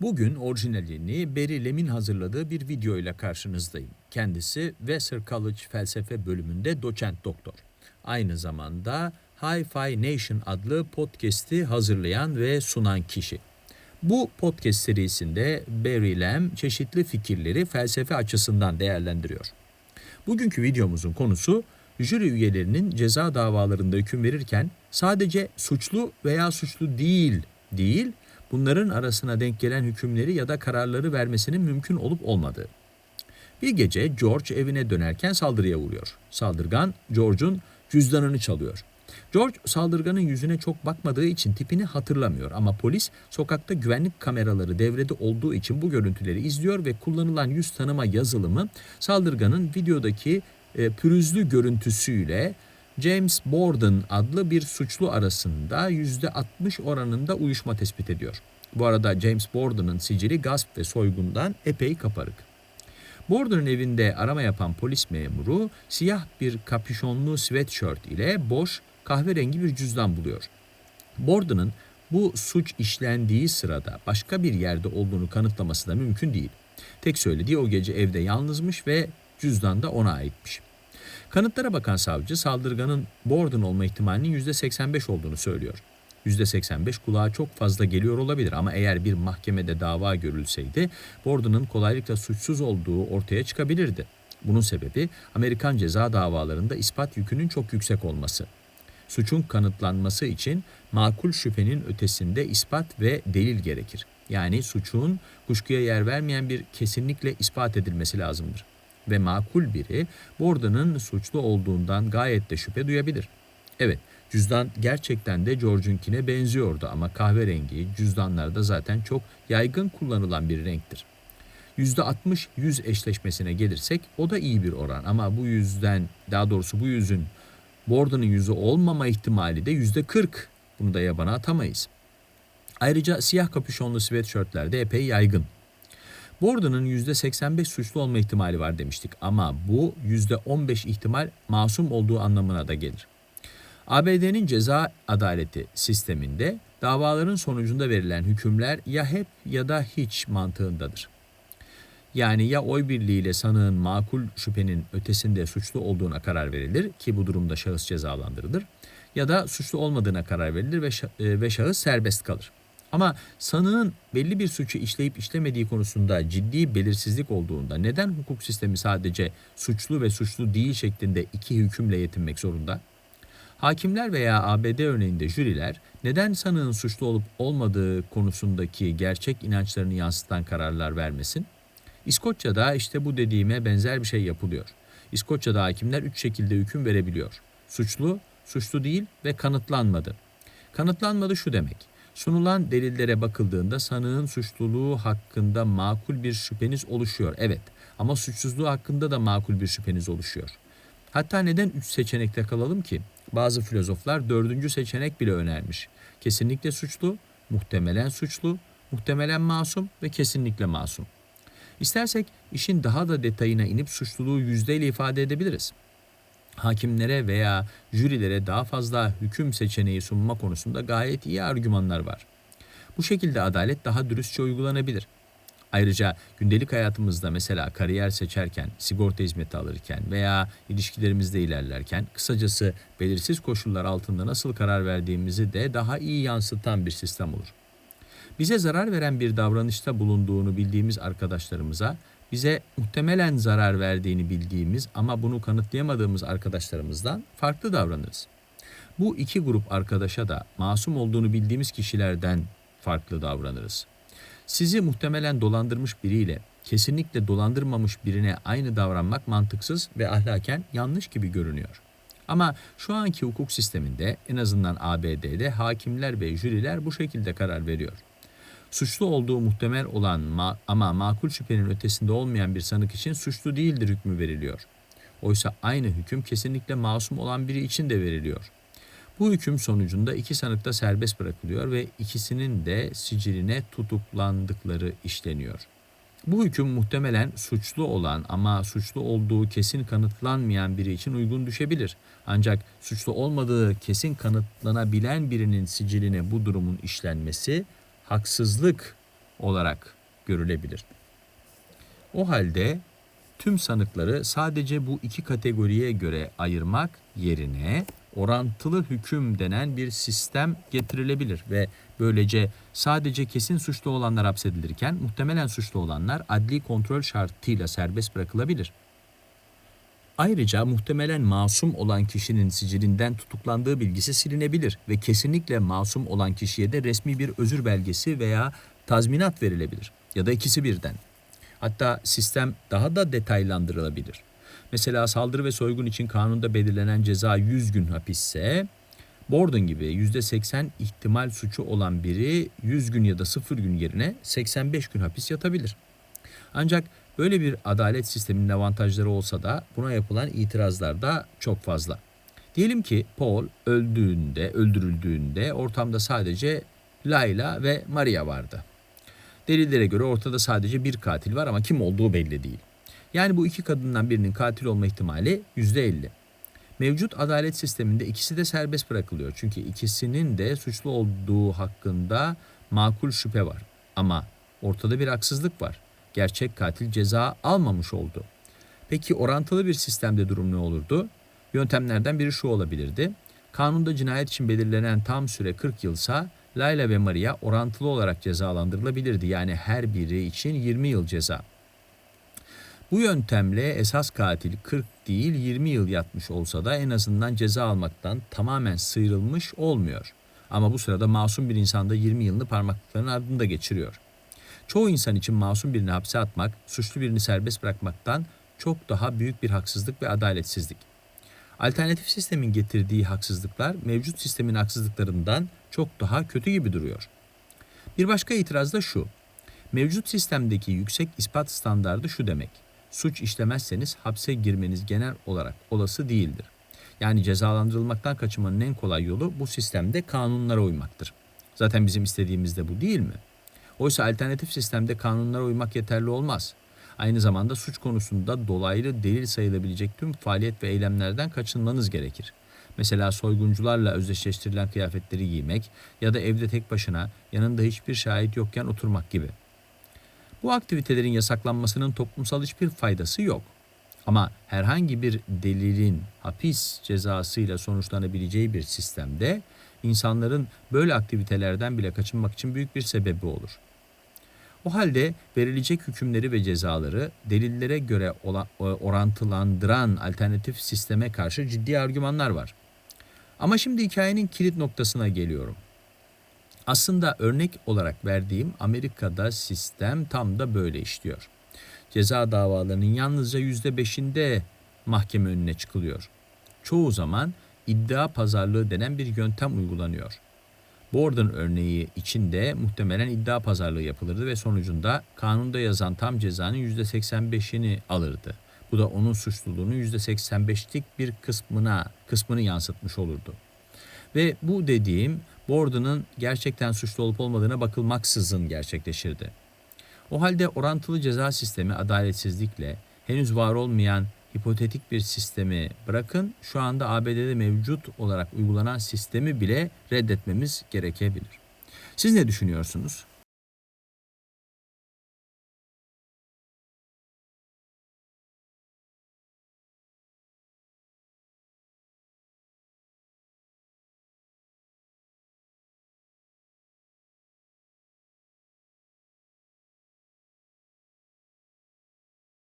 Bugün orijinalini Barry Lem'in hazırladığı bir video ile karşınızdayım. Kendisi Vassar College felsefe bölümünde doçent doktor. Aynı zamanda Hi-Fi Nation adlı podcast'i hazırlayan ve sunan kişi. Bu podcast serisinde Barry Lem çeşitli fikirleri felsefe açısından değerlendiriyor. Bugünkü videomuzun konusu jüri üyelerinin ceza davalarında hüküm verirken sadece suçlu veya suçlu değil değil, bunların arasına denk gelen hükümleri ya da kararları vermesinin mümkün olup olmadığı. Bir gece George evine dönerken saldırıya uğruyor. Saldırgan George'un cüzdanını çalıyor. George saldırganın yüzüne çok bakmadığı için tipini hatırlamıyor ama polis sokakta güvenlik kameraları devrede olduğu için bu görüntüleri izliyor ve kullanılan yüz tanıma yazılımı saldırganın videodaki e, pürüzlü görüntüsüyle James Borden adlı bir suçlu arasında %60 oranında uyuşma tespit ediyor. Bu arada James Borden'ın sicili gasp ve soygundan epey kaparık. Borden'ın evinde arama yapan polis memuru siyah bir kapüşonlu sweatshirt ile boş kahverengi bir cüzdan buluyor. Borden'ın bu suç işlendiği sırada başka bir yerde olduğunu kanıtlaması da mümkün değil. Tek söylediği o gece evde yalnızmış ve cüzdan da ona aitmiş. Kanıtlara bakan savcı saldırganın Borden olma ihtimalinin %85 olduğunu söylüyor. %85 kulağa çok fazla geliyor olabilir ama eğer bir mahkemede dava görülseydi Borden'ın kolaylıkla suçsuz olduğu ortaya çıkabilirdi. Bunun sebebi Amerikan ceza davalarında ispat yükünün çok yüksek olması. Suçun kanıtlanması için makul şüphenin ötesinde ispat ve delil gerekir. Yani suçun kuşkuya yer vermeyen bir kesinlikle ispat edilmesi lazımdır ve makul biri Borden'ın suçlu olduğundan gayet de şüphe duyabilir. Evet, cüzdan gerçekten de George'unkine benziyordu ama kahverengi cüzdanlarda zaten çok yaygın kullanılan bir renktir. %60-100 eşleşmesine gelirsek o da iyi bir oran ama bu yüzden daha doğrusu bu yüzün Borden'ın yüzü olmama ihtimali de %40. Bunu da yabana atamayız. Ayrıca siyah kapüşonlu sweatshirtlerde de epey yaygın. Borden'ın %85 suçlu olma ihtimali var demiştik ama bu %15 ihtimal masum olduğu anlamına da gelir. ABD'nin ceza adaleti sisteminde davaların sonucunda verilen hükümler ya hep ya da hiç mantığındadır. Yani ya oy birliğiyle sanığın makul şüphenin ötesinde suçlu olduğuna karar verilir ki bu durumda şahıs cezalandırılır ya da suçlu olmadığına karar verilir ve, ve şahıs serbest kalır. Ama sanığın belli bir suçu işleyip işlemediği konusunda ciddi belirsizlik olduğunda neden hukuk sistemi sadece suçlu ve suçlu değil şeklinde iki hükümle yetinmek zorunda? Hakimler veya ABD örneğinde jüriler neden sanığın suçlu olup olmadığı konusundaki gerçek inançlarını yansıtan kararlar vermesin? İskoçya'da işte bu dediğime benzer bir şey yapılıyor. İskoçya'da hakimler üç şekilde hüküm verebiliyor. Suçlu, suçlu değil ve kanıtlanmadı. Kanıtlanmadı şu demek. Sunulan delillere bakıldığında sanığın suçluluğu hakkında makul bir şüpheniz oluşuyor. Evet ama suçsuzluğu hakkında da makul bir şüpheniz oluşuyor. Hatta neden üç seçenekte kalalım ki? Bazı filozoflar dördüncü seçenek bile önermiş. Kesinlikle suçlu, muhtemelen suçlu, muhtemelen masum ve kesinlikle masum. İstersek işin daha da detayına inip suçluluğu yüzdeyle ifade edebiliriz hakimlere veya jürilere daha fazla hüküm seçeneği sunma konusunda gayet iyi argümanlar var. Bu şekilde adalet daha dürüstçe uygulanabilir. Ayrıca gündelik hayatımızda mesela kariyer seçerken, sigorta hizmeti alırken veya ilişkilerimizde ilerlerken kısacası belirsiz koşullar altında nasıl karar verdiğimizi de daha iyi yansıtan bir sistem olur. Bize zarar veren bir davranışta bulunduğunu bildiğimiz arkadaşlarımıza bize muhtemelen zarar verdiğini bildiğimiz ama bunu kanıtlayamadığımız arkadaşlarımızdan farklı davranırız. Bu iki grup arkadaşa da masum olduğunu bildiğimiz kişilerden farklı davranırız. Sizi muhtemelen dolandırmış biriyle kesinlikle dolandırmamış birine aynı davranmak mantıksız ve ahlaken yanlış gibi görünüyor. Ama şu anki hukuk sisteminde en azından ABD'de hakimler ve jüriler bu şekilde karar veriyor suçlu olduğu muhtemel olan ma ama makul şüphenin ötesinde olmayan bir sanık için suçlu değildir hükmü veriliyor. Oysa aynı hüküm kesinlikle masum olan biri için de veriliyor. Bu hüküm sonucunda iki sanık da serbest bırakılıyor ve ikisinin de siciline tutuklandıkları işleniyor. Bu hüküm muhtemelen suçlu olan ama suçlu olduğu kesin kanıtlanmayan biri için uygun düşebilir. Ancak suçlu olmadığı kesin kanıtlanabilen birinin siciline bu durumun işlenmesi haksızlık olarak görülebilir. O halde tüm sanıkları sadece bu iki kategoriye göre ayırmak yerine orantılı hüküm denen bir sistem getirilebilir ve böylece sadece kesin suçlu olanlar hapsedilirken muhtemelen suçlu olanlar adli kontrol şartıyla serbest bırakılabilir. Ayrıca muhtemelen masum olan kişinin sicilinden tutuklandığı bilgisi silinebilir ve kesinlikle masum olan kişiye de resmi bir özür belgesi veya tazminat verilebilir ya da ikisi birden. Hatta sistem daha da detaylandırılabilir. Mesela saldırı ve soygun için kanunda belirlenen ceza 100 gün hapisse, Borden gibi %80 ihtimal suçu olan biri 100 gün ya da 0 gün yerine 85 gün hapis yatabilir. Ancak böyle bir adalet sisteminin avantajları olsa da buna yapılan itirazlar da çok fazla. Diyelim ki Paul öldüğünde, öldürüldüğünde ortamda sadece Layla ve Maria vardı. Delillere göre ortada sadece bir katil var ama kim olduğu belli değil. Yani bu iki kadından birinin katil olma ihtimali %50. Mevcut adalet sisteminde ikisi de serbest bırakılıyor. Çünkü ikisinin de suçlu olduğu hakkında makul şüphe var. Ama ortada bir haksızlık var. Gerçek katil ceza almamış oldu. Peki orantılı bir sistemde durum ne olurdu? Yöntemlerden biri şu olabilirdi. Kanunda cinayet için belirlenen tam süre 40 yılsa Layla ve Maria orantılı olarak cezalandırılabilirdi. Yani her biri için 20 yıl ceza. Bu yöntemle esas katil 40 değil 20 yıl yatmış olsa da en azından ceza almaktan tamamen sıyrılmış olmuyor. Ama bu sırada masum bir insan da 20 yılını parmaklıklarının ardında geçiriyor. Çoğu insan için masum birini hapse atmak, suçlu birini serbest bırakmaktan çok daha büyük bir haksızlık ve adaletsizlik. Alternatif sistemin getirdiği haksızlıklar mevcut sistemin haksızlıklarından çok daha kötü gibi duruyor. Bir başka itiraz da şu. Mevcut sistemdeki yüksek ispat standardı şu demek. Suç işlemezseniz hapse girmeniz genel olarak olası değildir. Yani cezalandırılmaktan kaçınmanın en kolay yolu bu sistemde kanunlara uymaktır. Zaten bizim istediğimiz de bu değil mi? Oysa alternatif sistemde kanunlara uymak yeterli olmaz. Aynı zamanda suç konusunda dolaylı delil sayılabilecek tüm faaliyet ve eylemlerden kaçınmanız gerekir. Mesela soyguncularla özdeşleştirilen kıyafetleri giymek ya da evde tek başına yanında hiçbir şahit yokken oturmak gibi. Bu aktivitelerin yasaklanmasının toplumsal hiçbir faydası yok. Ama herhangi bir delilin hapis cezasıyla sonuçlanabileceği bir sistemde insanların böyle aktivitelerden bile kaçınmak için büyük bir sebebi olur. O halde verilecek hükümleri ve cezaları delillere göre orantılandıran alternatif sisteme karşı ciddi argümanlar var. Ama şimdi hikayenin kilit noktasına geliyorum. Aslında örnek olarak verdiğim Amerika'da sistem tam da böyle işliyor. Ceza davalarının yalnızca yüzde beşinde mahkeme önüne çıkılıyor. Çoğu zaman iddia pazarlığı denen bir yöntem uygulanıyor. Borden örneği içinde muhtemelen iddia pazarlığı yapılırdı ve sonucunda kanunda yazan tam cezanın %85'ini alırdı. Bu da onun suçluluğunu %85'lik bir kısmına kısmını yansıtmış olurdu. Ve bu dediğim Borden'ın gerçekten suçlu olup olmadığına bakılmaksızın gerçekleşirdi. O halde orantılı ceza sistemi adaletsizlikle henüz var olmayan hipotetik bir sistemi bırakın şu anda ABD'de mevcut olarak uygulanan sistemi bile reddetmemiz gerekebilir. Siz ne düşünüyorsunuz?